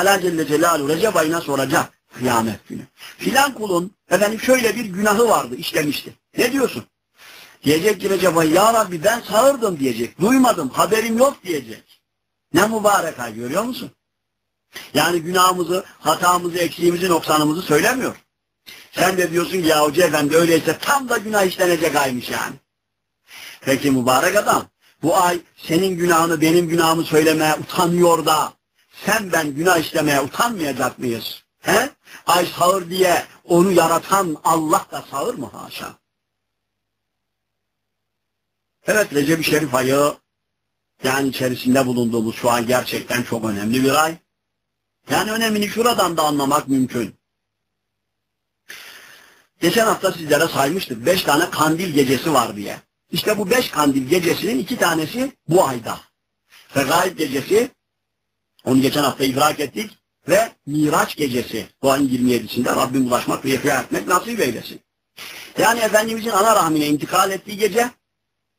Teala Celle Celaluhu Recep ayına soracak kıyamet günü. Filan kulun efendim şöyle bir günahı vardı işlemişti. Ne diyorsun? Diyecek ki Recep ayı ya Rabbi ben sağırdım diyecek. Duymadım haberim yok diyecek. Ne mübarek ay görüyor musun? Yani günahımızı, hatamızı, eksiğimizi, noksanımızı söylemiyor. Sen de diyorsun ki ya Hoca Efendi öyleyse tam da günah işlenecek aymış yani. Peki mübarek adam bu ay senin günahını benim günahımı söylemeye utanıyor da sen ben günah işlemeye utanmayacak mıyız? He? Ay sağır diye onu yaratan Allah da sağır mı haşa? Evet Recep-i Şerif ayı yani içerisinde bulunduğumuz şu an gerçekten çok önemli bir ay. Yani önemini şuradan da anlamak mümkün. Geçen hafta sizlere saymıştık. Beş tane kandil gecesi var diye. İşte bu beş kandil gecesinin iki tanesi bu ayda. Regaib gecesi, onu geçen hafta idrak ettik. Ve Miraç gecesi, bu ayın 27'sinde Rabbim ulaşmak ve ihya etmek nasip eylesin. Yani Efendimizin ana rahmine intikal ettiği gece,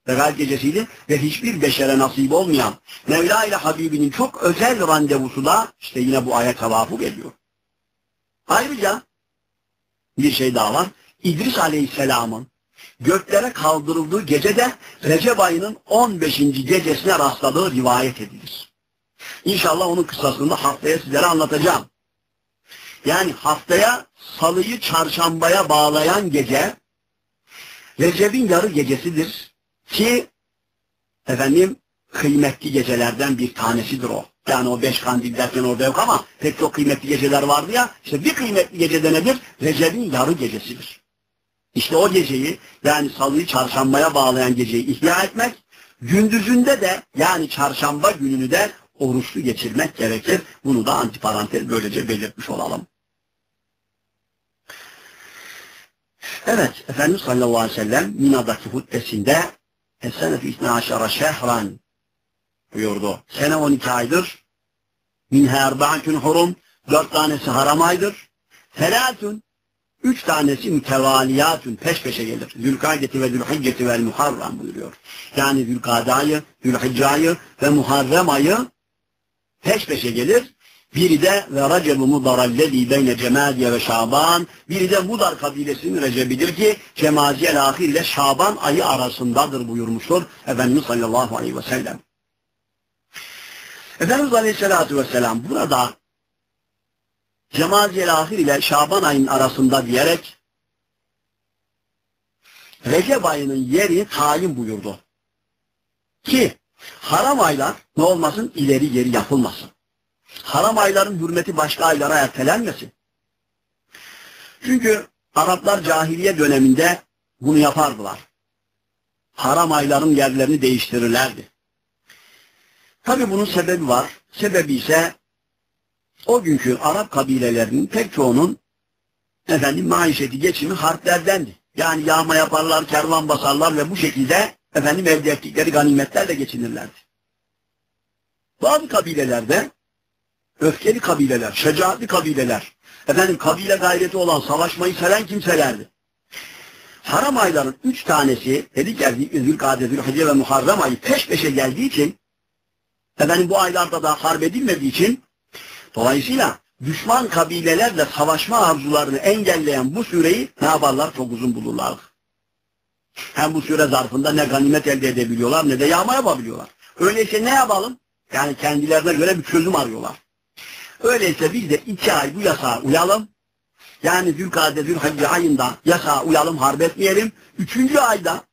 Regaib gecesiydi ve hiçbir beşere nasip olmayan Mevla ile Habibinin çok özel randevusu da işte yine bu aya tevafuk ediyor. Ayrıca bir şey daha var. İdris Aleyhisselam'ın göklere kaldırıldığı gecede Recep ayının 15. gecesine rastladığı rivayet edilir. İnşallah onun kıssasını haftaya sizlere anlatacağım. Yani haftaya salıyı çarşambaya bağlayan gece Recep'in yarı gecesidir ki efendim kıymetli gecelerden bir tanesidir o. Yani o beş kandil derken orada yok ama pek çok kıymetli geceler vardı ya. İşte bir kıymetli gecede nedir? Recep'in yarı gecesidir. İşte o geceyi yani salıyı çarşambaya bağlayan geceyi ihya etmek, gündüzünde de yani çarşamba gününü de oruçlu geçirmek gerekir. Bunu da antiparantez böylece belirtmiş olalım. Evet, Efendimiz sallallahu aleyhi ve sellem Mina'daki hutbesinde Es-senefü isna aşara şehran buyurdu. Sene 12 aydır. Minha erba'atun hurum. Dört tanesi haram aydır. Felatun. Üç tanesi mütevaliyatun. Peş peşe gelir. Zülkadeti ve Zülhicceti ve Muharrem buyuruyor. Yani Zülkade ayı, Zülhicce ayı ve Muharrem ayı peş peşe gelir. Biri de ve Recep-i Mudarallezi beyne Cemadiye ve Şaban. Biri de Mudar kabilesinin Recep'idir ki Cemaziyel ahir ile Şaban ayı arasındadır buyurmuştur Efendimiz sallallahu aleyhi ve sellem. Efendimiz aleyhissalatü vesselam burada Cemaziyel ahir ile Şaban ayının arasında diyerek Recep ayının yeri tayin buyurdu. Ki haram aylar ne olmasın ileri geri yapılmasın. Haram ayların hürmeti başka aylara ertelenmesin. Çünkü Araplar cahiliye döneminde bunu yapardılar. Haram ayların yerlerini değiştirirlerdi. Tabi bunun sebebi var. Sebebi ise o günkü Arap kabilelerinin pek çoğunun efendim maişeti geçimi harplerdendi. Yani yağma yaparlar, kervan basarlar ve bu şekilde efendim elde ettikleri ganimetlerle geçinirlerdi. Bazı kabilelerde öfkeli kabileler, şecaatli kabileler, efendim kabile gayreti olan, savaşmayı seven kimselerdi. Haram ayların üç tanesi, dedik ya Zülkade, Zülhicce ve Muharrem ayı peş peşe geldiği için, efendim bu aylarda da harp edilmediği için, dolayısıyla düşman kabilelerle savaşma arzularını engelleyen bu süreyi ne yaparlar? Çok uzun bulurlar. Hem bu süre zarfında ne ganimet elde edebiliyorlar ne de yağma yapabiliyorlar. Öyleyse ne yapalım? Yani kendilerine göre bir çözüm arıyorlar. Öyleyse biz de iki ay bu yasağa uyalım. Yani Zülkade, Zülhacce ayında yasağa uyalım, harp etmeyelim. Üçüncü ayda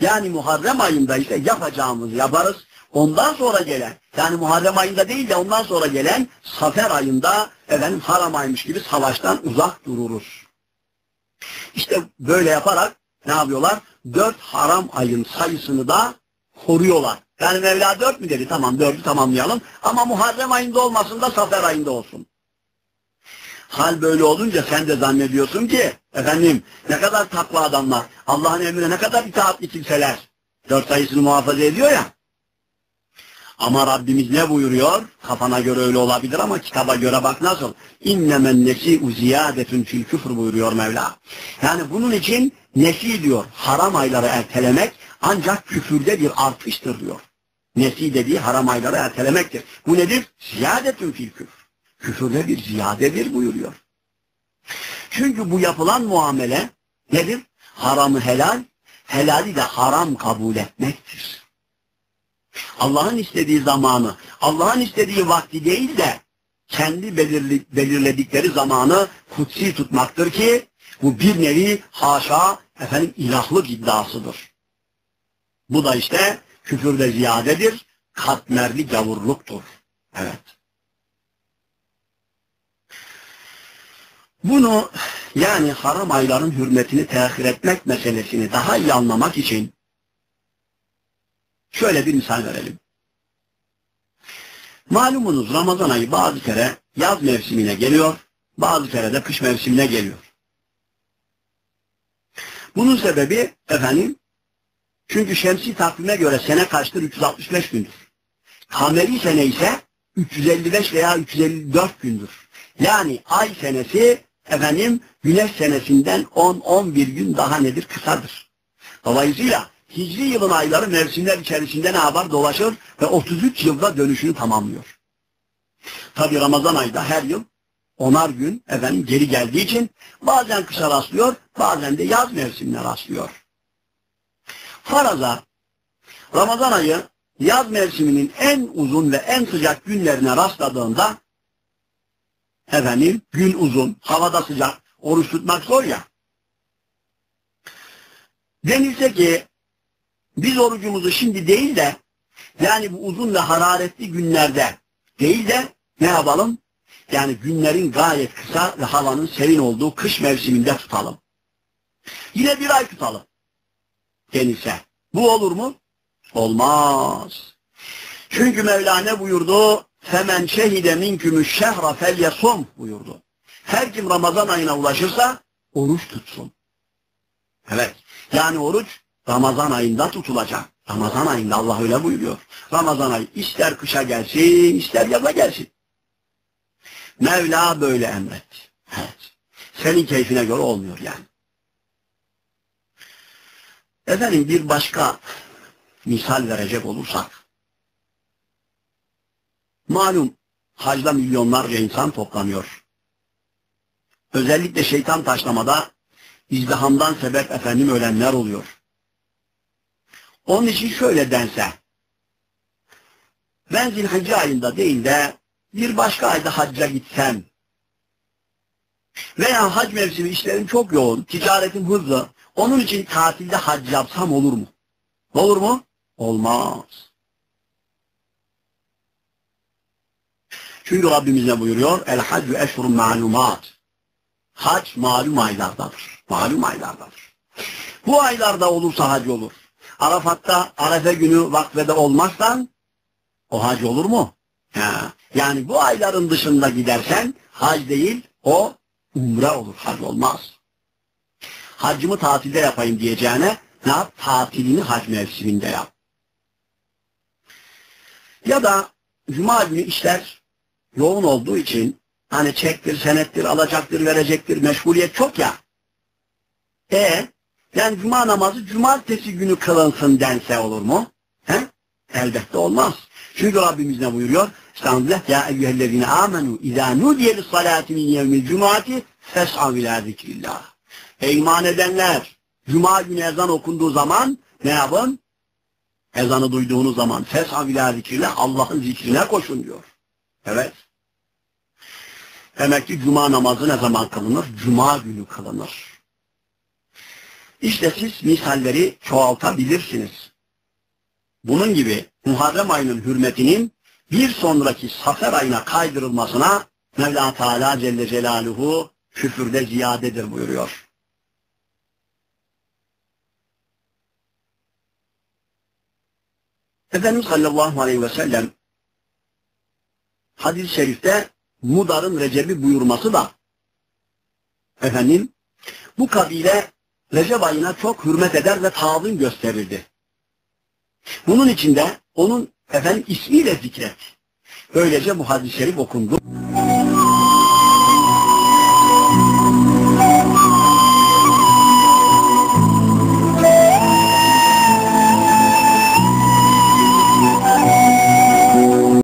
yani Muharrem ayında ise yapacağımızı yaparız. Ondan sonra gelen, yani Muharrem ayında değil de ondan sonra gelen Safer ayında efendim haram aymış gibi savaştan uzak dururuz. İşte böyle yaparak ne yapıyorlar? Dört haram ayın sayısını da koruyorlar. Yani Mevla dört mü dedi? Tamam dördü tamamlayalım. Ama Muharrem ayında olmasın da Safer ayında olsun. Hal böyle olunca sen de zannediyorsun ki efendim ne kadar takva adamlar, Allah'ın emrine ne kadar itaatli kimseler. Dört sayısını muhafaza ediyor ya. Ama Rabbimiz ne buyuruyor? Kafana göre öyle olabilir ama kitaba göre bak nasıl. İnnemen nesi'u ziyadetun fil küfür buyuruyor Mevla. Yani bunun için nesi diyor haram ayları ertelemek ancak küfürde bir artıştır diyor. Nesi dediği haram ayları ertelemektir. Bu nedir? Ziyadetün fil küfür. küfürde bir ziyadedir buyuruyor. Çünkü bu yapılan muamele nedir? Haramı helal, helali de haram kabul etmektir. Allah'ın istediği zamanı, Allah'ın istediği vakti değil de kendi belirledikleri zamanı kutsi tutmaktır ki bu bir nevi haşa efendim ilahlık iddiasıdır. Bu da işte küfürde ziyadedir, katmerli gavurluktur. Evet. Bunu yani haram ayların hürmetini tehir etmek meselesini daha iyi anlamak için şöyle bir misal verelim. Malumunuz Ramazan ayı bazı kere yaz mevsimine geliyor, bazı kere de kış mevsimine geliyor. Bunun sebebi efendim çünkü şemsi takvime göre sene kaçtır? 365 gündür. Kameri sene ise 355 veya 354 gündür. Yani ay senesi efendim güneş senesinden 10-11 gün daha nedir? Kısadır. Dolayısıyla hicri yılın ayları mevsimler içerisinde ne yapar? Dolaşır ve 33 yılda dönüşünü tamamlıyor. Tabi Ramazan ayında her yıl onar gün efendim geri geldiği için bazen kışa rastlıyor, bazen de yaz mevsimine rastlıyor. Faraza Ramazan ayı yaz mevsiminin en uzun ve en sıcak günlerine rastladığında efendim gün uzun, havada sıcak, oruç tutmak zor ya. Denilse ki biz orucumuzu şimdi değil de yani bu uzun ve hararetli günlerde değil de ne yapalım? Yani günlerin gayet kısa ve havanın serin olduğu kış mevsiminde tutalım. Yine bir ay tutalım. Denilse. Bu olur mu? Olmaz. Çünkü Mevla ne buyurdu? Femen şehide minkümü şehra felyesum buyurdu. Her kim Ramazan ayına ulaşırsa oruç tutsun. Evet. Yani oruç Ramazan ayında tutulacak. Ramazan ayında Allah öyle buyuruyor. Ramazan ayı ister kışa gelsin, ister yaza gelsin. Mevla böyle emretti. Evet. Senin keyfine göre olmuyor yani. Efendim bir başka misal verecek olursak. Malum hacda milyonlarca insan toplanıyor. Özellikle şeytan taşlamada izdihamdan sebep efendim ölenler oluyor. Onun için şöyle dense, ben zilhicce ayında değil de bir başka ayda hacca gitsem veya hac mevsimi işlerim çok yoğun, ticaretim hızlı, onun için tatilde hac yapsam olur mu? Olur mu? Olmaz. Çünkü Rabbimiz ne buyuruyor? El haccü eşhurun malumat. Hac malum aylardadır. Malum aylardadır. Bu aylarda olursa hac olur. Arafat'ta Arefe günü vakfede olmazsan o hac olur mu? Ha. Yani bu ayların dışında gidersen hac değil o umre olur. Hac olmaz. Hacımı tatilde yapayım diyeceğine ne yap? Tatilini hac mevsiminde yap. Ya da cuma günü işler yoğun olduğu için hani çektir, senettir, alacaktır, verecektir, meşguliyet çok ya. E yani cuma namazı cumartesi günü kılınsın dense olur mu? He? Elbette olmaz. Çünkü Rabbimiz ne buyuruyor? Estağfirullah ya eyyühellezine amenu izâ nudiye lissalâti min yevmil cum'ati fes'av ilâ zikrillah. Ey iman edenler! Cuma günü ezan okunduğu zaman ne yapın? Ezanı duyduğunuz zaman fes'av ilâ zikrillah Allah'ın zikrine koşun diyor. Evet. Demek ki cuma namazı ne zaman kılınır? Cuma günü kılınır. İşte siz misalleri çoğaltabilirsiniz. Bunun gibi Muharrem ayının hürmetinin bir sonraki Safer ayına kaydırılmasına Mevla Teala Celle Celaluhu küfürde ziyadedir buyuruyor. Efendimiz sallallahu aleyhi ve sellem hadis-i şerifte Mudar'ın Recep'i buyurması da efendim bu kabile Recep ayına çok hürmet eder ve tazim gösterirdi. Bunun içinde onun efendim ismiyle zikret. Böylece bu hadis-i şerif okundu.